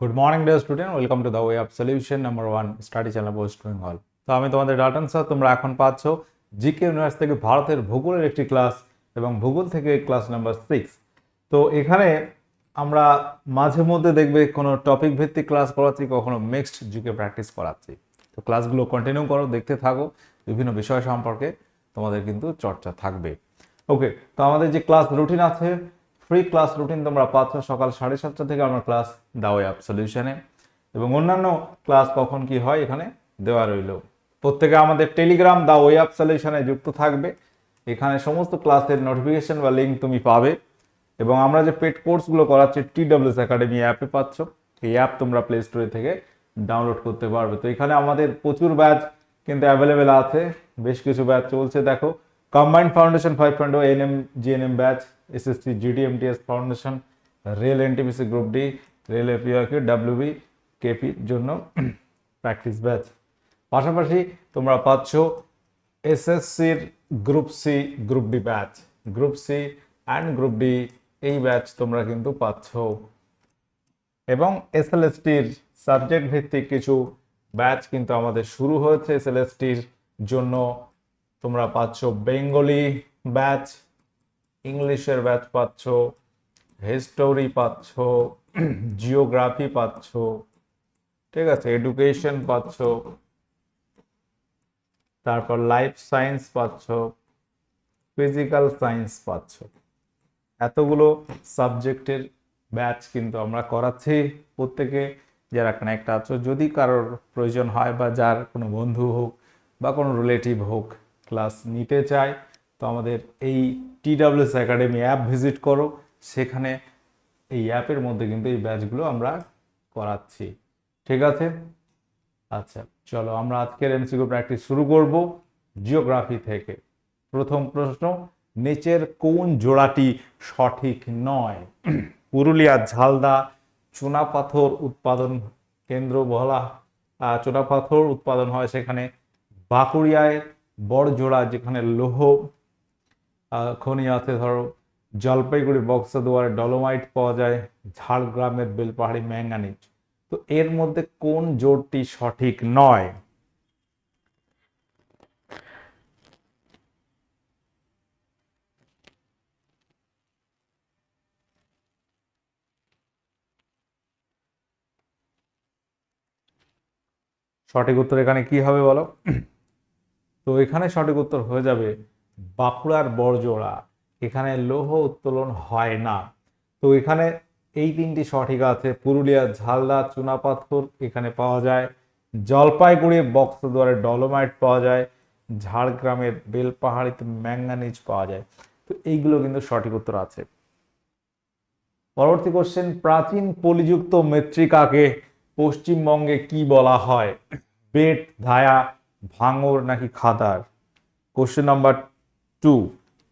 Good morning dear student welcome to the way of solution number one study channel West Bengal তো আমি তোমাদের Dutton sir, তোমরা এখন পাচ্ছ জিকে ইউনিভার্স থেকে ভারতের ভূগোলের একটি ক্লাস এবং ভূগোল থেকে ক্লাস নাম্বার সিক্স তো এখানে আমরা মাঝে মধ্যে দেখবে কোনো টপিক ভিত্তিক ক্লাস করাচ্ছি, কখনো মিক্সড জিকে প্র্যাকটিস করাচ্ছি। তো ক্লাসগুলো কন্টিনিউ করো, দেখতে থাকো, বিভিন্ন বিষয় সম্পর্কে তোমাদের কিন্তু চর্চা থাকবে। ওকে তো আমাদের যে ক্লাস রুটিন আছে ফ্রি ক্লাস রুটিন তোমরা পাচ্ছ সকাল সাড়ে সাতটা থেকে আমার ক্লাস দাও অ্যাপ সলিউশনে এবং অন্যান্য ক্লাস কখন কি হয় এখানে দেওয়া রইল। প্রত্যেকে আমাদের টেলিগ্রাম দা ওয়ে অ্যাপ সলিউশনে যুক্ত থাকবে। এখানে সমস্ত ক্লাসের নোটিফিকেশন বা লিঙ্ক তুমি পাবে। এবং আমরা যে পেড কোর্সগুলো করাচ্ছি টি ডাব্লিউএস একাডেমি অ্যাপে পাচ্ছ, এই অ্যাপ তোমরা প্লে স্টোরে থেকে ডাউনলোড করতে পারবে। তো এখানে আমাদের প্রচুর ব্যাচ কিন্তু অ্যাভেলেবেল আছে, বেশ কিছু ব্যাচ চলছে। দেখো কম্বাইন্ড ফাউন্ডেশন ফাইভ পয়েন্ট ও NM GNM batch SSC GDMTS foundation rail NTPC group D rail APRQ WB কেপির জন্য প্র্যাকটিস ব্যাচ পাশাপাশি তোমরা পাচ্ছ এসএসসির group C group D batch group C and group D এই ব্যাচ তোমরা কিন্তু পাচ্ছ। এবং এসএলএসটির সাবজেক্ট ভিত্তিক কিছু ব্যাচ কিন্তু আমাদের শুরু হয়েছে এসএলএসটির জন্য। তোমরা পাচ্ছ বেঙ্গলি ব্যাচ ইংলিশের ব্যাচ পাচ্ছ, হিস্টোরি পাচ্ছ, জিওগ্রাফি পাচ্ছ, ঠিক আছে, এডুকেশন পাচ্ছ, তারপর লাইফ সায়েন্স পাচ্ছ, ফিজিক্যাল সায়েন্স পাচ্ছ। এতগুলো সাবজেক্টের ব্যাচ কিন্তু আমরা করাচ্ছি। প্রত্যেকে যারা কানেক্ট আছো, যদি কারোর প্রয়োজন হয় বা যার কোনো বন্ধু হোক বা কোনো রিলেটিভ হোক ক্লাস নিতে চায়, তো আমাদের এই T WS academy app visit করো। সেখানে এই অ্যাপের মধ্যে কিন্তু এই ব্যাচগুলো আমরা করাচ্ছি। ঠিক আছে? আচ্ছা চলো আমরা আজকের এমসিকিউ প্র্যাকটিস শুরু করব জিওগ্রাফি থেকে। প্রথম প্রশ্ন, নিচের কোন জোড়াটি সঠিক নয়? পুরুলিয়ার ঝালদা চুনাপাথর উৎপাদন কেন্দ্র বলা চুনাপাথর উৎপাদন হয় সেখানে। বাঁকুড়িয়ায় বড়জোড়া যেখানে লৌহ খনি আছে ধরো জলপাইগুড়ি বক্সাদুয়ারে ডলোমাইট পাওয়া যায়, ঝাড়গ্রামের বেলপাহাড়ি ম্যাঙ্গানিজ। তো এর মধ্যে কোন জোরটি সঠিক নয়? সঠিক উত্তর এখানে কি হবে বলো? তো এখানে সঠিক উত্তর হয়ে যাবে বাঁকুড়ার বড়জোড়া, এখানে লৌহ উত্তোলন হয় না। তো এখানে এই তিনটি সঠিক আছে। পুরুলিয়ার ঝালদা, চুনাপাথর এখানে পাওয়া যায়। জলপাইগুড়ি, বক্সদুয়ারে ডলোমাইট পাওয়া যায়। ঝাড়গ্রামের বেলপাহাড়িতে ম্যাঙ্গানিজ পাওয়া যায়। তো এইগুলো কিন্তু সঠিক উত্তর আছে। পরবর্তী কোশ্চেন প্রাচীন পলিযুক্ত মৃত্তিকাকে পশ্চিমবঙ্গে কি বলা হয়? বেট ধায়া, ভাঙর নাকি খাদার? কোশ্চেন নাম্বার টু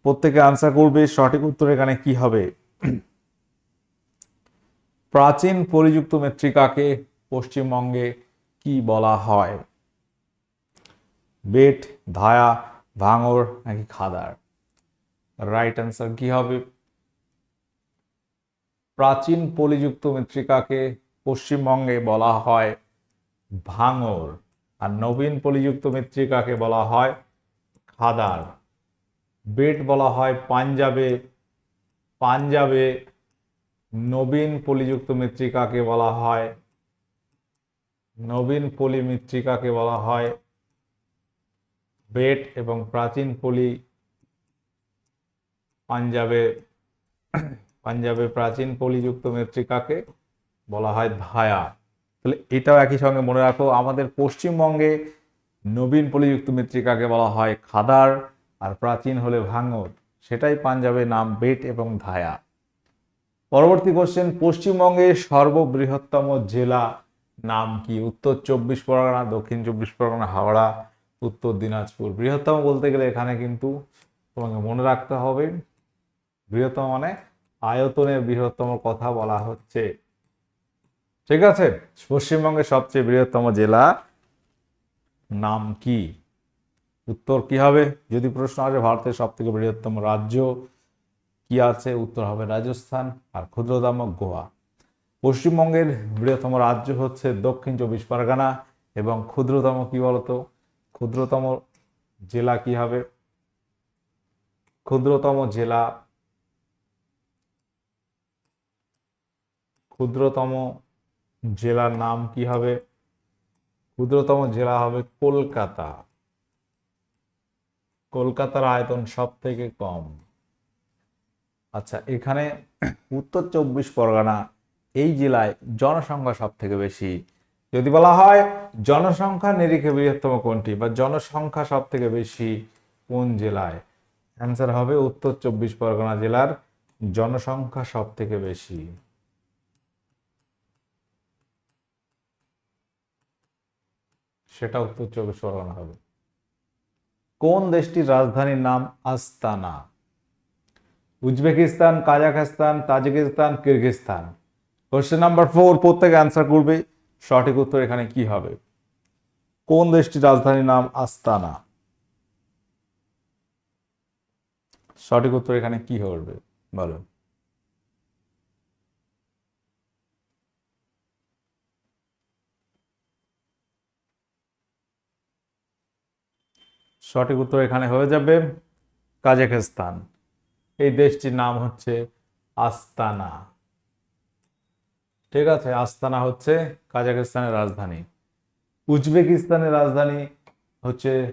প্রত্যেকে আনসার করবে, সঠিক উত্তর এখানে কি হবে? প্রাচীন পরিযুক্ত মৃত্তিকাকে পশ্চিমবঙ্গে কি বলা হয়? বেট, ধায়া, ভাঙর নাকি খাদার? রাইট অ্যান্সার কি হবে? প্রাচীন পলিযুক্ত মৃত্তিকাকে পশ্চিমবঙ্গে বলা হয় ভাঙর, আর নবীন পলিযুক্ত মৃত্তিকাকে বলা হয় খাদার। বেট বলা হয় পাঞ্জাবে পাঞ্জাবে নবীন পলিযুক্ত মৃত্তিকাকে বলা হয়, নবীন পলি মৃত্তিকাকে বলা হয়, বেট এবং প্রাচীন পলি পাঞ্জাবে পাঞ্জাবে প্রাচীন পলিযুক্ত মৃত্তিকাকে বলা হয় ধায়া। তাহলে এটাও একই সঙ্গে মনে রাখো, আমাদের পশ্চিমবঙ্গে নবীন পলিযুক্ত মৃত্তিকাকে বলা হয় খাদার আর প্রাচীন হলে ভাঙর, সেটাই পাঞ্জাবে নাম বেট এবং ধায়া পরবর্তী কোশ্চেন পশ্চিমবঙ্গের সর্ববৃহত্তম জেলা নাম কি? উত্তর চব্বিশ পরগনা, দক্ষিণ চব্বিশ পরগনা, হাওড়া, উত্তর দিনাজপুর। বৃহত্তম বলতে গেলে এখানে কিন্তু তোমাকে মনে রাখতে হবে, বৃহত্তম মানে আয়তনের বৃহত্তম কথা বলা হচ্ছে। ঠিক আছে? পশ্চিমবঙ্গের সবচেয়ে বৃহত্তম জেলা নাম কি? উত্তর কি হবে? যদি প্রশ্ন আসে, ভারতের সব থেকে বৃহত্তম রাজ্য কি আছে? উত্তর হবে রাজস্থান আর ক্ষুদ্রতম গোয়া। পশ্চিমবঙ্গের বৃহত্তম রাজ্য হচ্ছে দক্ষিণ চব্বিশ পরগনা এবং ক্ষুদ্রতম কি বলতো? ক্ষুদ্রতম জেলা কি হবে? ক্ষুদ্রতম জেলা, ক্ষুদ্রতম জেলার নাম কি হবে? ক্ষুদ্রতম জেলা হবে কলকাতা। কলকাতার আয়তন সব থেকে কম। আচ্ছা এখানে উত্তর চব্বিশ পরগনা এই জেলায় জনসংখ্যা সব থেকে বেশি। যদি বলা হয় জনসংখ্যা নিরিখে বৃহত্তম কোনটি বা জনসংখ্যা সব থেকে বেশি কোন জেলায়? অ্যান্সার হবে উত্তর চব্বিশ পরগনা জেলার জনসংখ্যা সব থেকে বেশি। সেটা উত্তর চব্বিশ পরগনা হবে। কোন দেশটির রাজধানীর নাম Astana? Uzbekistan, Kazakhstan, Tajikistan Kyrgyzstan question number four প্রত্যেকে অ্যান্সার করবে। সঠিক উত্তর এখানে কি হবে? কোন দেশটির রাজধানীর নাম আস্তানা? সঠিক উত্তর এখানে কি হবে? বলো। সঠিক উত্তর এখানে হয়ে যাবে কাজাখস্তান। এই দেশটির নাম হচ্ছে আস্তানা। ঠিক আছে, আস্তানা হচ্ছে কাজাখস্তানের রাজধানী। উজবেকিস্তানের রাজধানী হচ্ছে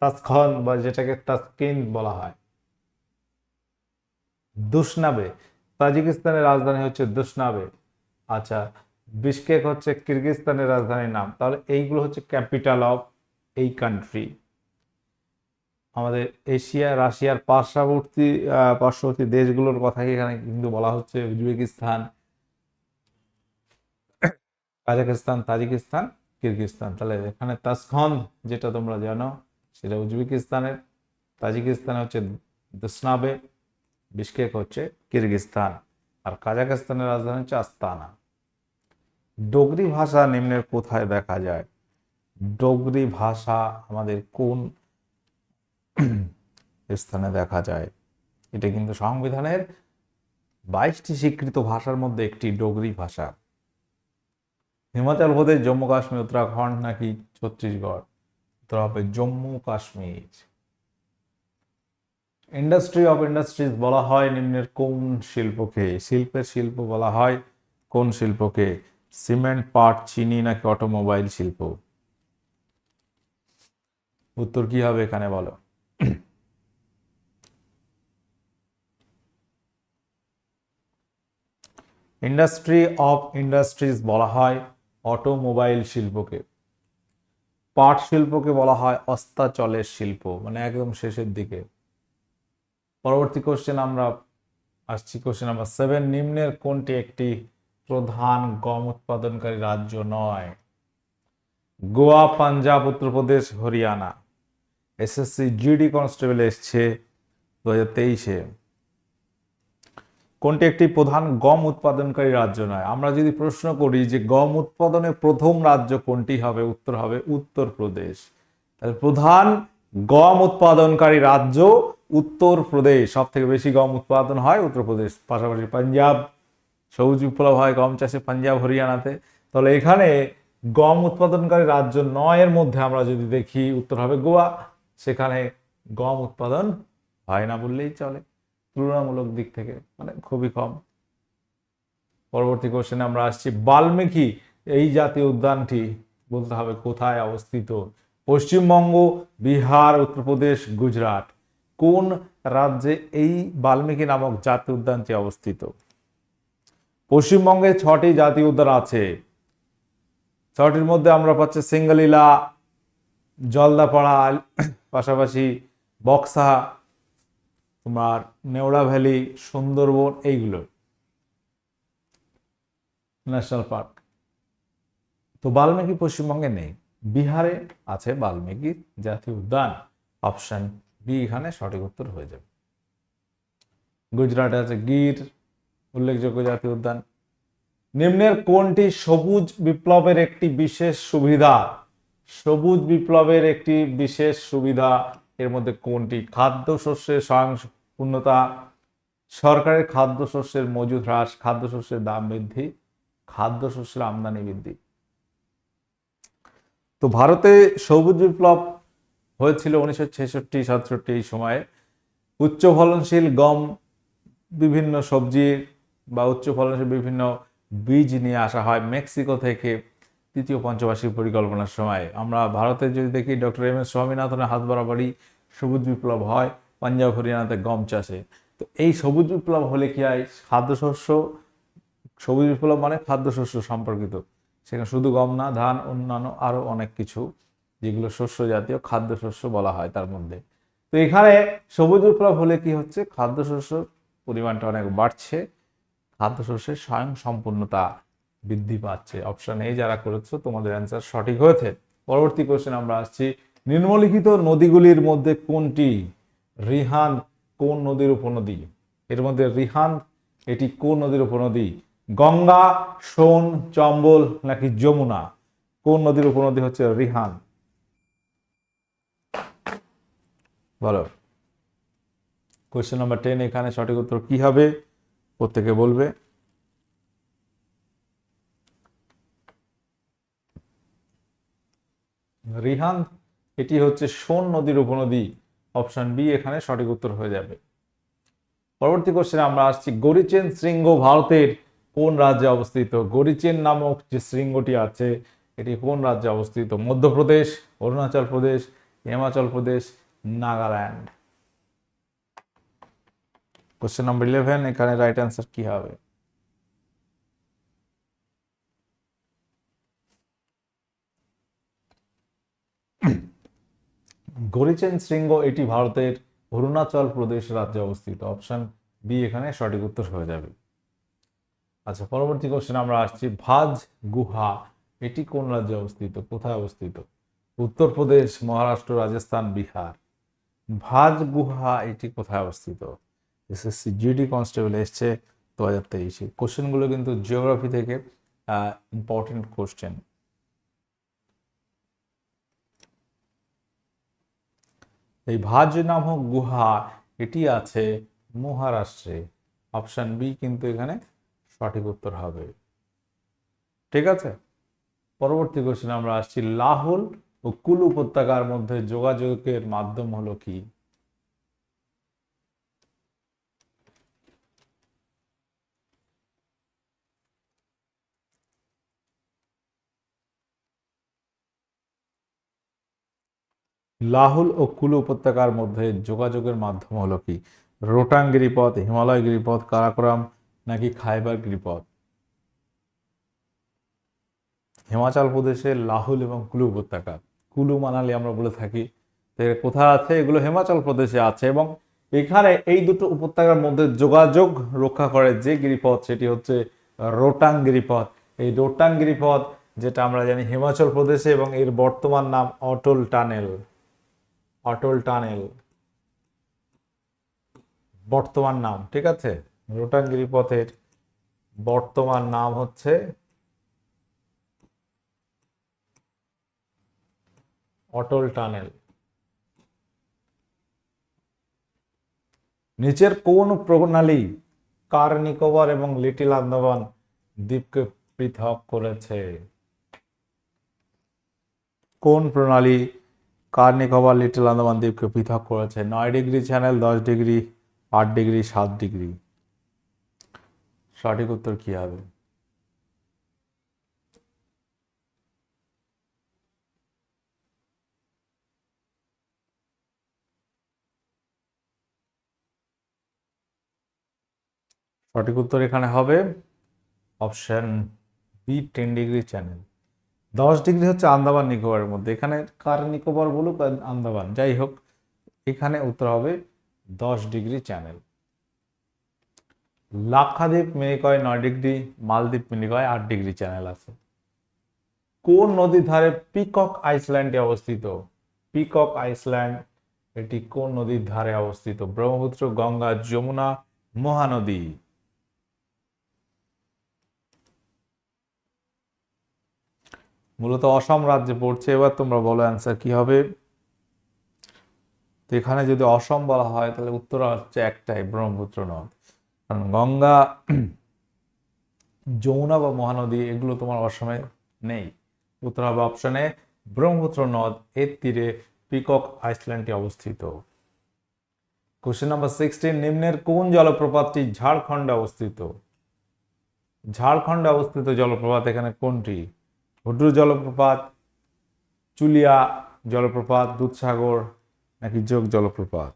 তাসখন বা যেটাকে তাসকিন বলা হয়। দুশনাবে, তাজিকিস্তানের রাজধানী হচ্ছে দুশনাবে। আচ্ছা বিশকেক হচ্ছে কিরগিস্তানের রাজধানীর নাম। তাহলে এইগুলো হচ্ছে ক্যাপিটাল অফ এই কান্ট্রি আমাদের এশিয়া, রাশিয়ার পার্শ্ববর্তী পার্শ্ববর্তী দেশগুলোর কথা এখানে কিন্তু বলা হচ্ছে? Uzbekistan Kazakhstan Tajikistan, Kyrgyzstan. তাহলে এখানে তাসখন্দ যেটা তোমরা জানো, সেটা উজবেকিস্তানের, তাজিকিস্তান হচ্ছে দুসনাবে বিশকেক হচ্ছে কিরগিস্তান। আর কাজাকিস্তানের রাজধানী হচ্ছে আস্তানা। ডোগরি ভাষা নিম্নের কোথায় দেখা যায়? ডোগরি ভাষা আমাদের কোন স্থানে দেখা যায়? এটা কিন্তু সংবিধানের বাইশটি স্বীকৃত ভাষার মধ্যে একটি ডোগরি ভাষা। হিমাচল প্রদেশ, জম্মু কাশ্মীর, উত্তরাখণ্ড নাকি ছত্তিশগড়? উত্তর হবে Jammu Kashmir. Industry of industries বলা হয় নিম্নের কোন শিল্পকে? শিল্পের শিল্প বলা হয় কোন শিল্পকে? সিমেন্ট, পাট, চিনি নাকি অটোমোবাইল শিল্প? উত্তর কি হবে এখানে বলো? ইন্ডাস্ট্রি অফ ইন্ডাস্ট্রিজ বলা হয় অটোমোবাইল শিল্পকে। পাট শিল্পকে বলা হয় অস্তাচলের শিল্প মানে একদম শেষের দিকে। পরবর্তী কোশ্চেন আমরা আসছি কোশ্চেন নাম্বার সেভেন নিম্নের কোনটি একটি প্রধান গম উৎপাদনকারী রাজ্য নয়? Goa, Punjab, Uttar Pradesh, Haryana. SSC GD constable এসছে দু হাজার তেইশে। কোনটি একটি প্রধান গম উৎপাদনকারী রাজ্য নয়? আমরা যদি প্রশ্ন করি যে গম উৎপাদনে প্রথম রাজ্য কোনটি হবে, উত্তর হবে উত্তরপ্রদেশ। তাহলে প্রধান গম উৎপাদনকারী রাজ্য উত্তরপ্রদেশ। সব থেকে বেশি গম উৎপাদন হয় উত্তরপ্রদেশ, পাশাপাশি পাঞ্জাব। সবুজ বিপ্লব হয় গম চাষে পাঞ্জাব, হরিয়ানাতে। তাহলে এখানে গম উৎপাদনকারী রাজ্য নয়ের মধ্যে আমরা যদি দেখি, উত্তর হবে গোয়া। সেখানে গম উৎপাদন হয় না বললেই চলে। তুলনামূলক দিক থেকে মানে খুবই কম। পরবর্তী কোশ্চেনে আমরা আসছি, বাল্মীকি এই জাতীয় উদ্যানটি বলতে হবে কোথায় অবস্থিত? পশ্চিমবঙ্গ, বিহার, উত্তরপ্রদেশ, গুজরাট। কোন রাজ্যে এই বাল্মীকি নামক জাতীয় উদ্যানটি অবস্থিত? পশ্চিমবঙ্গে ছটি জাতীয় উদ্যান আছে। ছটির মধ্যে আমরা পাচ্ছি সিঙ্গলীলা, জলদাপাড়া পাশাপাশি বক্সা, তোমার নেওড়া ভ্যালি, সুন্দরবন, এইগুলো। National park. তো বাল্মীকি পশ্চিমবঙ্গে নেই। বিহারে আছে বাল্মীকি জাতীয় উদ্যান। অপশন বি এখানে সঠিক উত্তর হয়ে যাবে। গুজরাটে আছে গির, উল্লেখযোগ্য জাতীয় উদ্যান। নিম্নের কোনটি সবুজ বিপ্লবের একটি বিশেষ সুবিধা? সবুজ বিপ্লবের একটি বিশেষ সুবিধা এর মধ্যে কোনটি? খাদ্য শস্যের স্বয়ংপূর্ণতা সরকারের খাদ্যশস্যের মজুদ হ্রাস, খাদ্যশস্যের দাম বৃদ্ধি, খাদ্যশস্যের আমদানি বৃদ্ধি। তো ভারতে সবুজ বিপ্লব হয়েছিল উনিশশো ছেষট্টি, সাতষট্টি এই সময়ে। উচ্চ ফলনশীল গম, বিভিন্ন সবজি বা উচ্চ ফলনশীল বিভিন্ন বীজ নিয়ে আসা হয় মেক্সিকো থেকে। তৃতীয় পঞ্চবার্ষিক পরিকল্পনার সময়। আমরা ভারতে যদি দেখি, ডক্টর এম এস স্বামীনাথনের হাত বরাবরই সবুজ বিপ্লব হয়, পাঞ্জাব হরিয়ানাতে গম চাষে। তো এই সবুজ বিপ্লব হলে কি হয়, খাদ্যশস্য, সবুজ বিপ্লব মানে খাদ্যশস্য সম্পর্কিত। সেখানে শুধু গম না, ধান, অন্যান্য আরও অনেক কিছু, যেগুলো শস্য জাতীয় খাদ্যশস্য বলা হয় তার মধ্যে। তো এখানে সবুজ বিপ্লব হলে কি হচ্ছে, খাদ্যশস্যর পরিমাণটা অনেক বাড়ছে। খাদ্যশস্যের স্বয়ং সম্পূর্ণতা বৃদ্ধি পাচ্ছে। অপশন এ যারা করেছ, তোমাদের অ্যান্সার সঠিক হয়েছে। পরবর্তী কোশ্চেন আমরা আসছি, নিম্নলিখিত নদীগুলির মধ্যে কোনটি? রিহান কোন নদীর উপনদী? এর মধ্যে রিহান, এটি কোন নদীর উপনদী? গঙ্গা, সোন, চম্বল নাকি যমুনা? কোন নদীর উপনদী হচ্ছে রিহান? বলো। কোয়েশ্চেন নাম্বার টেন এখানে সঠিক উত্তর কি হবে? প্রত্যেকে বলবে। রিহান, এটি হচ্ছে সোন নদীর উপনদী, অপশন বি, এখানে সঠিক উত্তর হয়ে যাবে। পরবর্তী কোশ্চেনে আমরা আসছি, গরিচেন শৃঙ্গ ভারতের কোন রাজ্যে অবস্থিত? গরিচেন নামক যে শৃঙ্গটি আছে, এটি কোন রাজ্যে অবস্থিত? Madhya Pradesh, Arunachal Pradesh, Himachal Pradesh, Nagaland. Question number eleven এখানে রাইট অ্যান্সার কি হবে? গরিচেন শৃঙ্গ, এটি ভারতের অরুণাচল প্রদেশ রাজ্যে অবস্থিত। অপশন বি এখানে সঠিক উত্তর হয়ে যাবে। আচ্ছা পরবর্তী কোশ্চেন আমরা আসছি। ভাজ গুহা, এটি কোন রাজ্যে অবস্থিত? কোথায় অবস্থিত? উত্তরপ্রদেশ, মহারাষ্ট্র, রাজস্থান, বিহার। ভাজ গুহা, এটি কোথায় অবস্থিত? এসএসসি জিডি কনস্টেবল এসছে দু হাজার তেইশে। কোশ্চেনগুলো কিন্তু জিওগ্রাফি থেকে ইম্পর্টেন্ট কোশ্চেন এই ভাজ নামক গুহা এটি আছে মহারাষ্ট্রে। অপশান বি কিন্তু এখানে সঠিক উত্তর হবে। ঠিক আছে? পরবর্তী কোশ্চেন আমরা আসছি লাহুল ও কুল উপত্যকার মধ্যে যোগাযোগের মাধ্যম হলো কি? লাহুল ও কুলু উপত্যকার মধ্যে যোগাযোগের মাধ্যম হলো কি? রোটাং গিরিপথ, হিমালয় গিরিপথ, কারাকোরাম নাকি খাইবার গিরিপথ? হিমাচল প্রদেশের লাহুল এবং কুলু উপত্যকা। কুলু মানালি আমরা বলে থাকি। কোথায় আছে? এগুলো হিমাচল প্রদেশে আছে এবং এখানে এই দুটো উপত্যকার মধ্যে যোগাযোগ রক্ষা করে যে গিরিপথ, সেটি হচ্ছে রোটাং গিরিপথ। এই রোটাং গিরিপথ, যেটা আমরা জানি হিমাচল প্রদেশে এবং এর বর্তমান নাম অটল টানেল। অটল টানেল। বর্তমান নাম, ঠিক আছে? রোটাঙ্গিরি পথের বর্তমান নাম হচ্ছে অটল টানেল। নিচের কোন প্রণালী কার নিকোবর এবং লিটিল আন্দামান দ্বীপকে পৃথক করেছে? কোন প্রণালী কার নিকোবর লিটল আন্দামান দ্বীপকে পৃথক করেছে। নয় ডিগ্রি চ্যানেল, দশ ডিগ্রি, আট ডিগ্রি, সাত ডিগ্রি। সঠিক উত্তর কি হবে? সঠিক উত্তর এখানে হবে option B ten degree channel. দশ ডিগ্রি হচ্ছে আন্দামান নিকোবরের মধ্যে। এখানে কার নিকোবর বলুক? আন্দামান। যাই হোক, এখানে উত্তর হবে দশ ডিগ্রি চ্যানেল। লাক্ষাদ্বীপ মিনিকয় নয় ডিগ্রি, মালদ্বীপ মিনিকয় আট ডিগ্রি চ্যানেল আছে। কোন নদীর ধারে পিকক আইসল্যান্ডে অবস্থিত? পিকক আইসল্যান্ড, এটি কোন নদীর ধারে অবস্থিত? ব্রহ্মপুত্র, গঙ্গা, যমুনা, মহানদী। মূলত অসম রাজ্যে পড়ছে। এবার তোমরা বলো অ্যান্সার কি হবে? তো এখানে যদি অসম বলা হয়, তাহলে উত্তর হচ্ছে একটাই, ব্রহ্মপুত্র নদ। কারণ গঙ্গা যমুনা বা মহানদী, এগুলো তোমার অসমে নেই। উত্তর হবে অপশনে ব্রহ্মপুত্র নদ, এর তীরে পিকক আইসল্যান্ডটি অবস্থিত। কোশ্চেন নাম্বার সিক্সটিন নিম্নের কোন জলপ্রপাতটি ঝাড়খণ্ডে অবস্থিত? ঝাড়খণ্ডে অবস্থিত জলপ্রপাত এখানে কোনটি? হুড্রু জলপ্রপাত চুলিয়া জলপ্রপাত দুধসাগর নাকি যোগ জলপ্রপাত?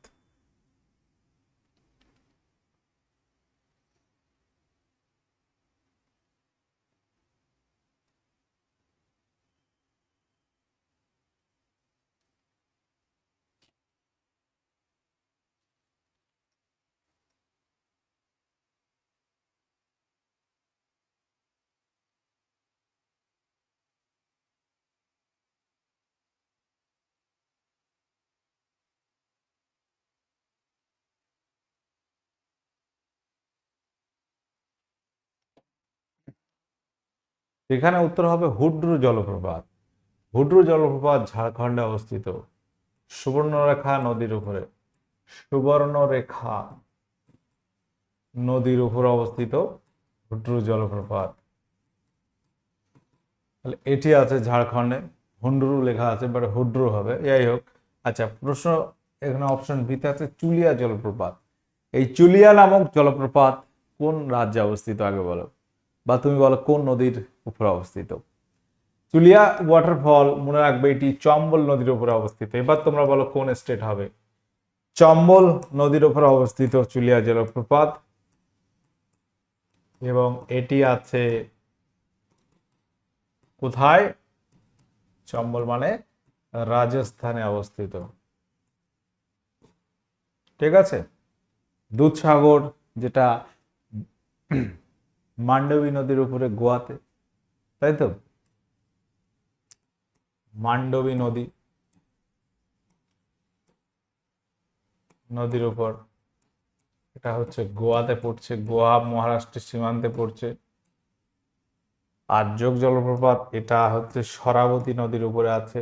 এখানে উত্তর হবে হুড্রু জলপ্রপাত। হুড্রু জলপ্রপাত ঝাড়খণ্ডে অবস্থিত। সুবর্ণরেখা নদীর উপরে। সুবর্ণরেখা নদীর উপর অবস্থিত হুড্রু জলপ্রপাত। এটি আছে ঝাড়খণ্ডে। হুন্ড্রু লেখা আছে বাট হুড্রু হবে। যাই হোক আচ্ছা প্রশ্ন এখানে অপশন বিতে আছে চুলিয়া জলপ্রপাত। এই চুলিয়া নামক জলপ্রপাত কোন রাজ্যে অবস্থিত? আগে বলো। বা তুমি বলো কোন নদীর উপরে অবস্থিত? চুলিয়া ওয়াটারফল মনে রাখবে এটি চম্বল নদীর উপরে অবস্থিত। এবার তোমরা বলো কোন স্টেট হবে? চম্বল নদীর উপরে অবস্থিত চুলিয়া জলপ্রপাত। এবং এটি আছে কোথায়? চম্বল মানে রাজস্থানে অবস্থিত। ঠিক আছে? দুধসাগর যেটা মান্ডবী নদীর উপরে গোয়াতে, তাই তো? মান্ডবী নদী, নদীর উপর, এটা হচ্ছে গোয়াতে পড়ছে, গোয়া মহারাষ্ট্রের সীমান্তে পড়ছে। আর যোগ জলপ্রপাত, এটা হচ্ছে সরাবতী নদীর উপরে আছে।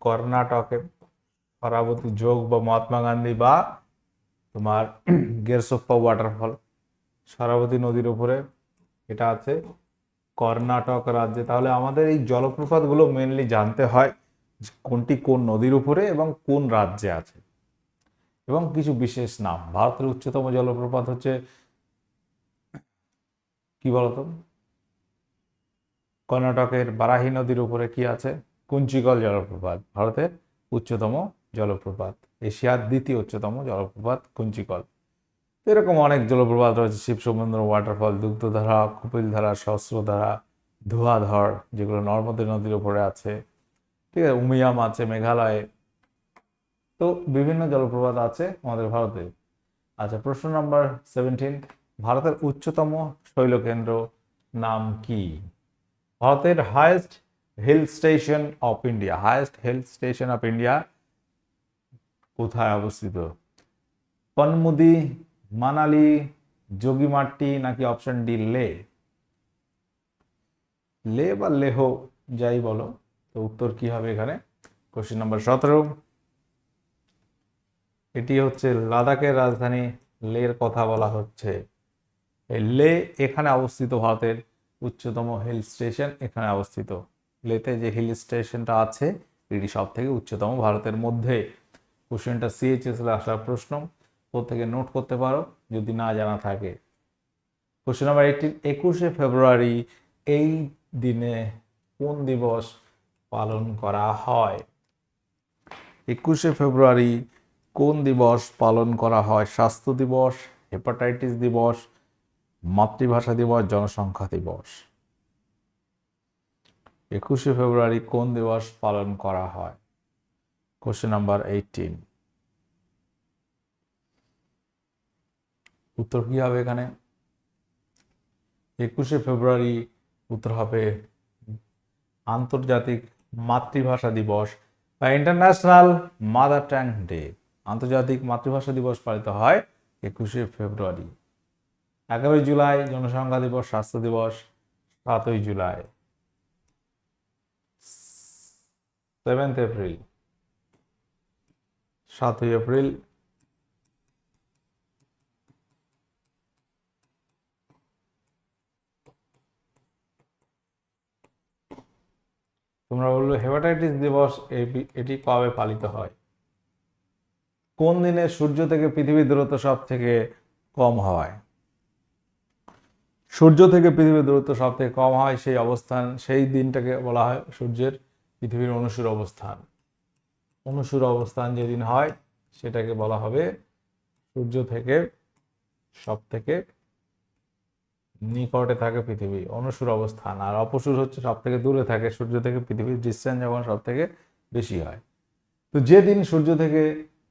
কর্ণাটকে সরাবতী যোগ বা মহাত্মা গান্ধী বা তোমার গেরসোপ্পা ওয়াটারফল সরাবতী নদীর উপরে এটা আছে। কর্ণাটক রাজ্যে। তাহলে আমাদের এই জলপ্রপাতগুলো মেনলি জানতে হয় কোনটি কোন নদীর উপরে এবং কোন রাজ্যে আছে। এবং কিছু বিশেষ নাম। ভারতের উচ্চতম জলপ্রপাত হচ্ছে কি বলতো? কর্ণাটকের বারাহি নদীর উপরে কি আছে? কুঞ্চিকল জলপ্রপাত, ভারতের উচ্চতম জলপ্রপাত। এশিয়ার দ্বিতীয় উচ্চতম জলপ্রপাত কুঞ্চিকল এরকম অনেক জলপ্রপাত রয়েছে শিবসমুদ্র ওয়াটারফল দুগ্ধধারা, কপিলধারা, সহস্রধারা, ধোয়াধর, যেগুলো নর্মদা নদীর উপরে আছে। ঠিক আছে, উমিয়াম আছে, মেঘালয়ে। তো বিভিন্ন জলপ্রপাত আছে আমাদের ভারতে। আচ্ছা প্রশ্ন নাম্বার সেভেন্টিন ভারতের উচ্চতম শৈলকেন্দ্র নাম কি? ভারতের highest hill station of India highest hill station of India কোথায় অবস্থিত? পনমুদি মানালি যোগীমাটি নাকি অপশন ডি লে? লে বা লেহ, যাই বলো, তো উত্তর কি হবে এখানে? কোশ্চেন নাম্বার সতেরো। এটি হচ্ছে লাদাখের রাজধানী, লের কথা বলা হচ্ছে। এই লে এখানে অবস্থিত, ভারতের উচ্চতম হিল স্টেশন এখানে অবস্থিত। লেতে যে হিল স্টেশনটা আছে, এটি সব থেকে উচ্চতম ভারতের মধ্যে। কোশ্চেনটা সিএইচএস আসার প্রশ্ন। প্রত্যেকে নোট করতে পারো? যদি না জানা থাকে। কোশ্চেন নাম্বার এইটিন একুশে ফেব্রুয়ারি এই দিনে কোন দিবস পালন করা হয়? একুশে ফেব্রুয়ারি কোন দিবস পালন করা হয়? স্বাস্থ্য দিবস, হেপাটাইটিস দিবস, মাতৃভাষা দিবস, জনসংখ্যা দিবস। একুশে ফেব্রুয়ারি কোন দিবস পালন করা হয়? কোশ্চেন নাম্বার এইটিন উত্তর কি হবে এখানে? একুশে ফেব্রুয়ারি উত্তর হবে আন্তর্জাতিক মাতৃভাষা দিবস বা ইন্টারন্যাশনাল মাদার ট্যাং ডে। আন্তর্জাতিক মাতৃভাষা দিবস পালিত হয় একুশে ফেব্রুয়ারি। এগারোই জুলাই জনসংখ্যা দিবস, স্বাস্থ্য দিবস, সাতই জুলাই। সেভেন্থ এপ্রিল, সাতই এপ্রিল তোমরা বলল হেপাটাইটিস দিবস এটি কবে পালিত হয়? কোন দিনে সূর্য থেকে পৃথিবীর দূরত্ব সব থেকে কম হয়? সূর্য থেকে পৃথিবীর দূরত্ব সব থেকে কম হয় সেই অবস্থান, সেই দিনটাকে বলা হয় সূর্যের পৃথিবীর অনুসুর অবস্থান। অনুসুর অবস্থান যেদিন হয়, সেটাকে বলা হবে সূর্য থেকে সব থেকে নিকটে থাকে পৃথিবী, অনুসুর অবস্থান। আর অপসুর হচ্ছে সব থেকে দূরে থাকে, সূর্য থেকে পৃথিবীর ডিস্টেন্স যখন সব থেকে বেশি হয়। তো যে দিন সূর্য থেকে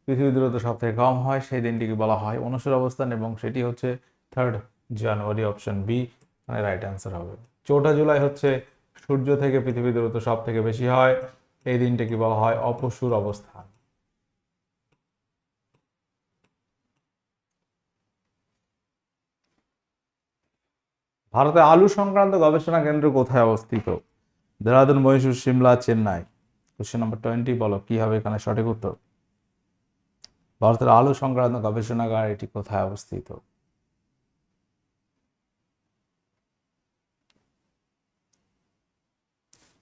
পৃথিবীর দূরত্ব সব থেকে কম হয়, সেই দিনটিকে বলা হয় অনুসুর অবস্থান এবং সেটি হচ্ছে থার্ড জানুয়ারি অপশন বি মানে রাইট অ্যান্সার হবে। চৌঠা জুলাই হচ্ছে সূর্য থেকে পৃথিবীর দূরত্ব সব থেকে বেশি হয়, এই দিনটিকে বলা হয় অপসুর অবস্থান। ভারতে আলু সংক্রান্ত গবেষণা কেন্দ্র কোথায় অবস্থিত? Dehradun Mahishur, Shimla, Chennai. Question number twenty বলো, কি হবে এখানে সঠিক উত্তর? ভারতের আলু সংক্রান্ত গবেষণাগার এটি কোথায় অবস্থিত?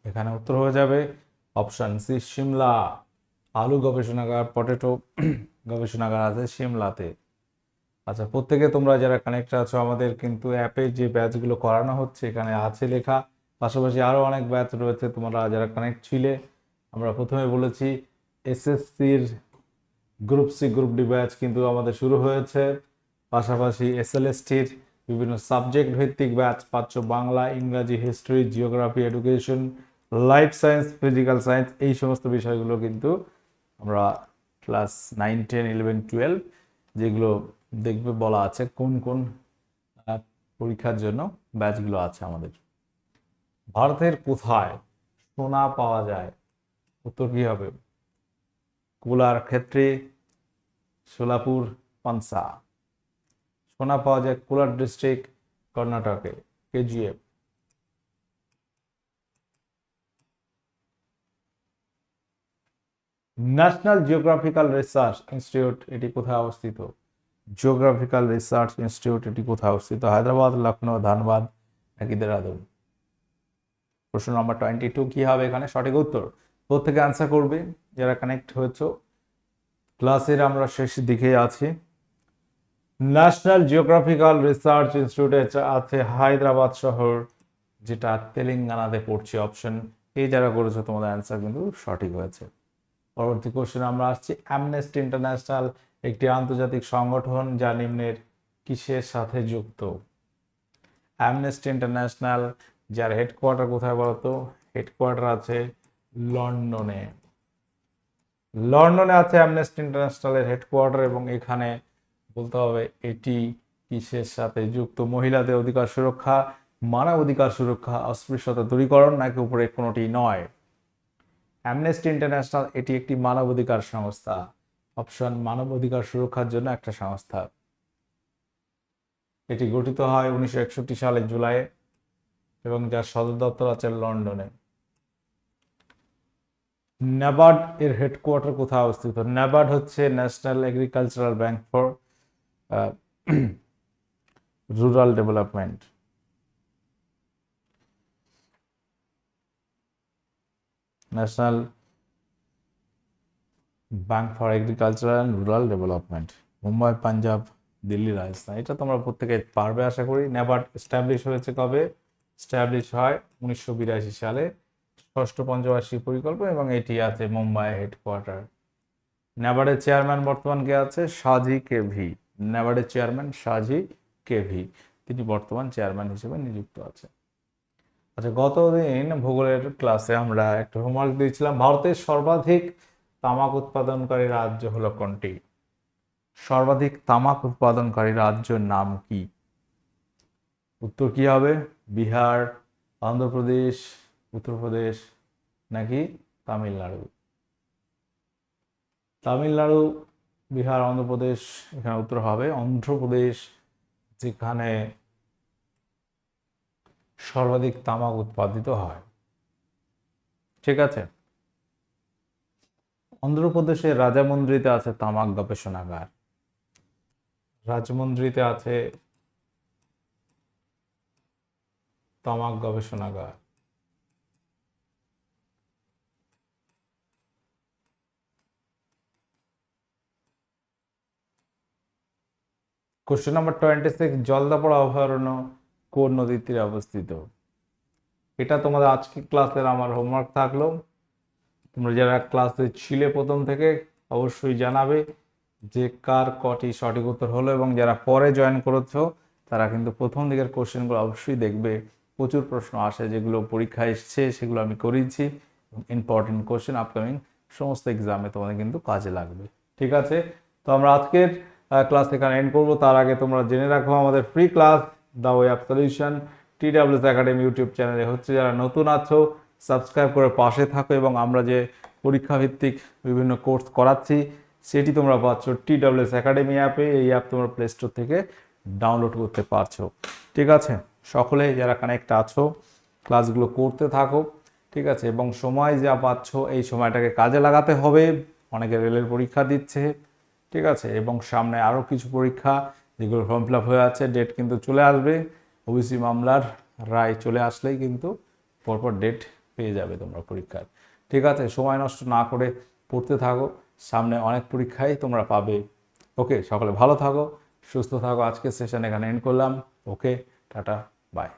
এখানে উত্তর হয়ে যাবে অপশন সি সিমলা। আলু গবেষণাগার পটেটো গবেষণাগার আছে সিমলাতে। আচ্ছা প্রত্যেকে তোমরা যারা কানেক্ট আছো, আমাদের কিন্তু অ্যাপে যে ব্যাচগুলো করানো হচ্ছে, এখানে আছে লেখা। পাশাপাশি আরও অনেক ব্যাচ রয়েছে, তোমরা যারা কানেক্ট ছিলে, আমরা প্রথমে বলেছি এসএসসির group C group D batch কিন্তু আমাদের শুরু হয়েছে। পাশাপাশি এসএলএসটির বিভিন্ন সাবজেক্ট ভিত্তিক ব্যাচ পাচ্ছ বাংলা, ইংরাজি history geography education life science physical science এই সমস্ত বিষয়গুলো কিন্তু আমরা class nine ten eleven twelve যেগুলো দেখবে বলা আছে কোন কোন পরীক্ষার জন্য ব্যাচগুলো আছে আমাদের। ভারতের কোথায় সোনা পাওয়া যায়? উত্তর কি হবে? কোলার ক্ষেত্রে সোলাপুর, পানসা। সোনা পাওয়া যায় কোলার ডিস্ট্রিক্ট কর্ণাটকে, KGF. National geographical research institute, এটি কোথায় অবস্থিত? জিওগ্রাফিক্যাল রিসার্চ ইনস্টিটিউট এটি কোথায় অবস্থিত? হায়দ্রাবাদ লখনৌ ধানবাদ নাকি দেরাদুন? প্রশ্ন নাম্বার টোয়েন্টি টু কি হবে এখানে? সঠিক উত্তর। প্রত্যেকে আনসার করবে, যারা কানেক্ট হয়েছ। ক্লাসের আমরা শেষ দিকে আছি। ন্যাশনাল জিওগ্রাফিক্যাল রিসার্চ ইনস্টিটিউটে আছে, হায়দ্রাবাদ শহর, যেটা তেলেঙ্গানাতে পড়ছে অপশন এই যারা করেছ, তোমাদের অ্যান্সার কিন্তু সঠিক হয়েছে। পরবর্তী কোশ্চেন আমরা আসছি। অ্যামনেস্টি ইন্টারন্যাশনাল একটি আন্তর্জাতিক সংগঠন যা নিম্নের কিসের সাথে যুক্ত? অ্যামনেস্টি ইন্টারন্যাশনাল যার হেডকোয়ার্টার কোথায় বলতো? হেডকোয়ার্টার আছে লন্ডনে। লন্ডনে আছে অ্যামনেস্টি ইন্টারন্যাশনালের হেডকোয়ার্টার এবং এখানে বলতে হবে এটি কিসের সাথে যুক্ত? মহিলাদের অধিকার সুরক্ষা, মানব অধিকার সুরক্ষা, অস্পৃশ্যতা দূরীকরণ নাকি উপরে কোনোটি নয়? অ্যামনেস্টি ইন্টারন্যাশনাল এটি একটি মানবাধিকার সংস্থা। অপশন মানব অধিকার সুরক্ষার জন্য একটা সংস্থা। এটি গঠিত হয় উনিশশো সালের জুলাইয়ে এবং যার সদর দপ্তর আছে লন্ডনে। ন্যাবার্ড এর হেডকোয়ার্টার কোথায় অবস্থিত? ন্যাবার্ড হচ্ছে national agricultural bank for rural development national bank for agriculture and rural development Mumbai Punjab Delhi Rajasthan এটা তোমরা প্রত্যেকে পারবে, আশা করি। নেবার্ড এস্টাবলিশ হয়েছে কবে? এস্টাবলিশ হয় উনিশশো বিরাশি সালে। ষষ্ঠ পঞ্চবার্ষিক পরিকল্পনা এবং এটি আছে মুম্বাই হেডকোয়ার্টার নেবার্ডের চেয়ারম্যান বর্তমান কে আছে? সাজি কেভি নেবার্ডের চেয়ারম্যান সাজি কেভি তিনি বর্তমান চেয়ারম্যান হিসেবে নিযুক্ত আছে আচ্ছা গতদিন ভূগোলের ক্লাসে আমরা একটা হোমওয়ার্ক দিয়েছিলাম। ভারতের সর্বাধিক তামাক উৎপাদনকারী রাজ্য হলো কোনটি? সর্বাধিক তামাক উৎপাদনকারী রাজ্যের নাম কি? উত্তর কি হবে? বিহার, অন্ধ্রপ্রদেশ, উত্তরপ্রদেশ নাকি তামিলনাড়ু? তামিলনাড়ু, বিহার, অন্ধ্রপ্রদেশ এখানে উত্তর হবে। অন্ধ্রপ্রদেশ যেখানে সর্বাধিক তামাক উৎপাদিত হয়। ঠিক আছে? অন্ধ্রপ্রদেশের রাজামন্দ্রিতে আছে তামাক গবেষণাগার। রাজমন্দ্রিতে আছে তামাক গবেষণাগার। Question number twenty six Jaldapara অভয়ারণ্য কোন নদীর তীরে অবস্থিত? এটা তোমাদের আজকে ক্লাসের আমার হোমওয়ার্ক থাকল। তোমরা যারা ক্লাসে ছিলে প্রথম থেকে, অবশ্যই জানাবে যে কার কটি সঠিক উত্তর হলো এবং যারা পরে জয়েন করেছ, তারা কিন্তু প্রথম দিকের কোশ্চেনগুলো অবশ্যই দেখবে। প্রচুর প্রশ্ন আসে যেগুলো পরীক্ষা এসছে, সেগুলো আমি করিয়েছি। ইম্পর্টেন্ট কোশ্চেন আপকামিং সমস্ত এক্সামে তোমাদের কিন্তু কাজে লাগবে। ঠিক আছে? তো আমরা আজকের ক্লাস এখানে এন্ড করব। তার আগে তোমরা জেনে রাখো, আমাদের free class the way of solution T WS academy YouTube চ্যানেলে হচ্ছে। যারা নতুন আছো সাবস্ক্রাইব করে পাশে থাকো এবং আমরা যে পরীক্ষা ভিত্তিক বিভিন্ন কোর্স করাচ্ছি, সেটি তোমরা পাচ্ছ টি ডাব্লিউএস একাডেমি অ্যাপে এই অ্যাপ তোমরা প্লে স্টোর থেকে ডাউনলোড করতে পারছ। ঠিক আছে? সকলে যারা কানেক্ট আছো ক্লাসগুলো করতে থাকো। ঠিক আছে? এবং সময় যা পাচ্ছ, এই সময়টাকে কাজে লাগাতে হবে। অনেকে রেলের পরীক্ষা দিচ্ছে। ঠিক আছে? এবং সামনে আরও কিছু পরীক্ষা, যেগুলো ফর্ম ফিল হয়ে আছে ডেট কিন্তু চলে আসবে। ওবিসি মামলার রায় চলে আসলেই কিন্তু পরপর ডেট পেয়ে যাবে তোমরা পরীক্ষার। ঠিক আছে, সময় নষ্ট না করে পড়তে থাকো, সামনে অনেক পরীক্ষাই তোমরা পাবে। ওকে, সকলে ভালো থাকো, সুস্থ থাকো। আজকে সেশন এখানে এন্ড করলাম। ওকে, টাটা বাই